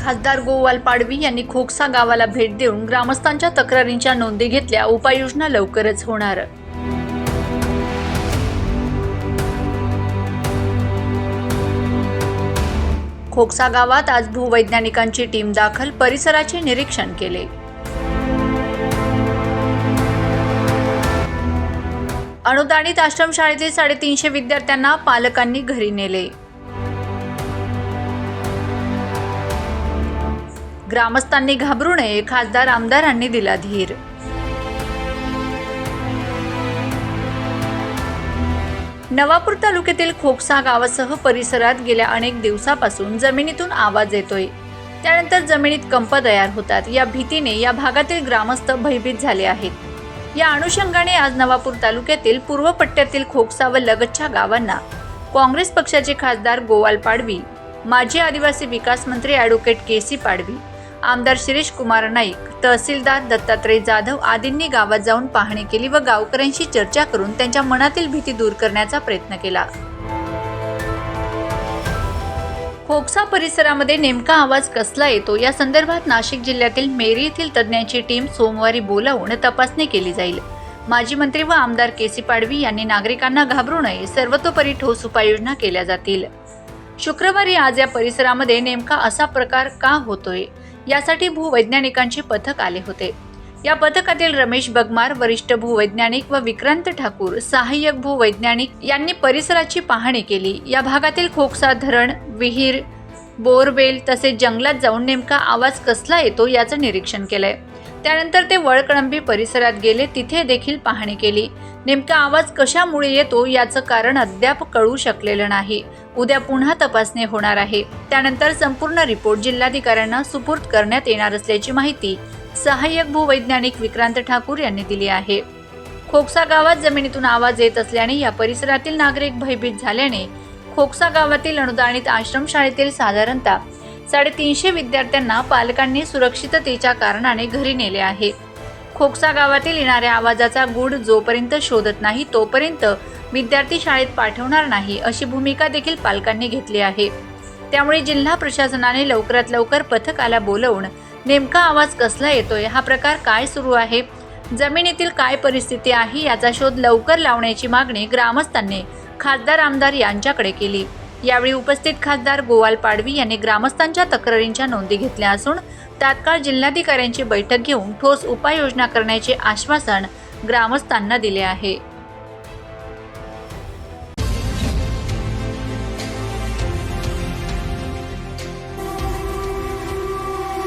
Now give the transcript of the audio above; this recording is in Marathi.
खासदार गोवाल पाडवी यांनी खोकसा गावाला भेट देऊन ग्रामस्थांच्या तक्रारींच्या नोंदी घेतल्या. उपाययोजना लवकरच होणार. खोकसा गावात आज भूवैज्ञानिकांची टीम दाखल. परिसराचे निरीक्षण केले. अनुदानित आश्रमशाळेतील साडेतीनशे विद्यार्थ्यांना पालकांनी घरी नेले. ग्रामस्थांनी घाबरू नये खासदार आमदारांनी दिला धीर. नवापूर तालुक्यातील खोकसा गावासह परिसरात गेल्या अनेक दिवसापासून जमिनीतून आवाज येतोय. त्यानंतर जमिनीत कंप तयार होतात. या भीतीने या भागातील ग्रामस्थ भयभीत झाले आहेत. या अनुषंगाने आज नवापूर तालुक्यातील पूर्व पट्ट्यातील खोकसा व लगतच्या गावांना काँग्रेस पक्षाचे खासदार गोवाल पाडवी माजी आदिवासी विकास मंत्री ॲडव्होकेट के सी पाडवी आमदार शिरीष कुमार नाईक तहसीलदार दत्तात्रय जाधव आदींनी गावात जाऊन पाहणी केली व गावकऱ्यांशी चर्चा करून त्यांच्या मनातील भीती दूर करण्याचा प्रयत्न केला. खोकसा परिसरामध्ये नेमका आवाज कसला येतो? या संदर्भात नाशिक जिल्ह्यातील मेरी येथील तज्ज्ञांची टीम सोमवारी बोलावून तपासणी केली जाईल. माजी मंत्री व आमदार के सी पाडवी यांनी नागरिकांना घाबरू नये सर्वतोपरी ठोस उपाययोजना केल्या जातील. शुक्रवारी आज या परिसरामध्ये नेमका असा प्रकार का होतोय? यासाठी भूवैज्ञानिकांचे पथक आले होते. या पथकातील रमेश बगमार वरिष्ठ भूवैज्ञानिक व विक्रांत ठाकूर सहाय्यक भूवैज्ञानिक यांनी परिसराची पाहणी केली. या भागातील खोकसा धरण विहीर बोरवेल तसेच जंगलात जाऊन नेमका आवाज कसला येतो याचं निरीक्षण केलंय. त्यानंतर ते वळकळंबी परिसरात गेले. तिथे देखील पाहणी केली. नेमका आवाज कशामुळे येतो याचं कारण अद्याप कळू शकलेलं नाही. उद्या पुन्हा तपासणी होणार आहे. त्यानंतर संपूर्ण रिपोर्ट जिल्हाधिकाऱ्यांना सुपूर्द करण्यात येणार असल्याची माहिती सहाय्यक भूवैज्ञानिक विक्रांत ठाकूर यांनी दिली आहे. खोकसा गावात जमिनीतून आवाज येत असल्याने या परिसरातील नागरिक भयभीत झाल्याने खोकसा गावातील अनुदानित आश्रमशाळेतील साधारणतः साडेतीनशे विद्यार्थ्यांना पालकांनी सुरक्षिततेच्या कारणाने घरी नेले आहे. खोकसा गावातील येणाऱ्या आवाजाचा गूढ जोपर्यंत शोधत नाही तोपर्यंत विद्यार्थी शाळेत पाठवणार नाही अशी भूमिका देखील पालकांनी घेतली आहे. त्यामुळे जिल्हा प्रशासनाने लवकरात लवकर पथकाला बोलवून नेमका आवाज कसला येतोय हा प्रकार काय सुरू आहे जमिनीतील काय परिस्थिती आहे याचा शोध लवकर लावण्याची मागणी ग्रामस्थांनी खासदार आमदार यांच्याकडे केली. यावेळी उपस्थित खासदार गोवाल पाडवी यांनी ग्रामस्थांच्या तक्रारींच्या नोंदी घेतल्या असून तात्काळ जिल्हाधिकाऱ्यांची बैठक घेऊन ठोस उपाययोजना करण्याचे आश्वासन ग्रामस्थांना दिले आहे.